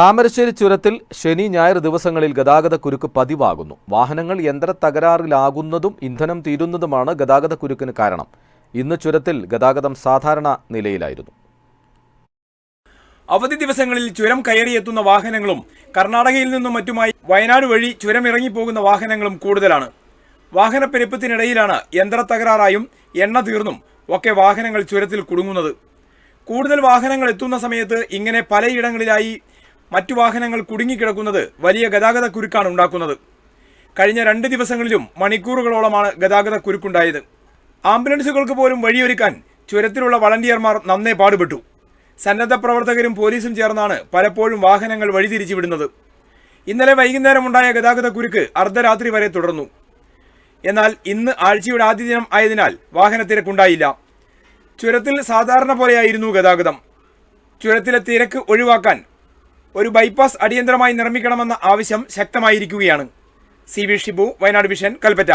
താമരശ്ശേരി ചുരത്തിൽ ശനി ഞായർ ദിവസങ്ങളിൽ ഗതാഗത കുരുക്ക് പതിവാകുന്നു. വാഹനങ്ങൾ യന്ത്ര തകരാറിലാകുന്നതും ഇന്ധനം തീരുന്നതുമാണ് ഗതാഗത കുരുക്കിന് കാരണം. ഇന്ന് ചുരത്തിൽ ഗതാഗതം സാധാരണ നിലയിലായിരുന്നു. അവധി ദിവസങ്ങളിൽ ചുരം കയറിയെത്തുന്ന വാഹനങ്ങളും കർണാടകയിൽ നിന്നും മറ്റുമായി വയനാട് വഴി ചുരം ഇറങ്ങിപ്പോകുന്ന വാഹനങ്ങളും കൂടുതലാണ്. വാഹനപ്പെരുപ്പത്തിനിടയിലാണ് യന്ത്ര തകരാറായും എണ്ണ തീർന്നും ഒക്കെ വാഹനങ്ങൾ ചുരത്തിൽ കുടുങ്ങുന്നത്. കൂടുതൽ വാഹനങ്ങൾ എത്തുന്ന സമയത്ത് ഇങ്ങനെ പലയിടങ്ങളിലായി മറ്റു വാഹനങ്ങൾ കുടുങ്ങിക്കിടക്കുന്നത് വലിയ ഗതാഗത കുരുക്കാണ് ഉണ്ടാക്കുന്നത്. കഴിഞ്ഞ രണ്ട് ദിവസങ്ങളിലും മണിക്കൂറുകളോളമാണ് ഗതാഗത കുരുക്കുണ്ടായത്. ആംബുലൻസുകൾക്ക് പോലും വഴിയൊരുക്കാൻ ചുരത്തിലുള്ള വളണ്ടിയർമാർ നന്നേ പാടുപെട്ടു. സന്നദ്ധ പ്രവർത്തകരും പോലീസും ചേർന്നാണ് പലപ്പോഴും വാഹനങ്ങൾ വഴിതിരിച്ചു വിടുന്നത് ഇന്നലെ വൈകുന്നേരമുണ്ടായ ഗതാഗത കുരുക്ക് അർദ്ധരാത്രി വരെ തുടർന്നു. എന്നാൽ ഇന്ന് ആഴ്ചയുടെ ആദ്യ ദിനം ആയതിനാൽ വാഹനത്തിരക്കുണ്ടായില്ല. ചുരത്തിൽ സാധാരണ പോലെയായിരുന്നു ഗതാഗതം. ചുരത്തിലെ തിരക്ക് ഒഴിവാക്കാൻ ഒരു ബൈപ്പാസ് അടിയന്തരമായി നിർമ്മിക്കണമെന്ന ആവശ്യം ശക്തമായിരിക്കുകയാണ്. C V Shibu Wayanad vision Kalpetta.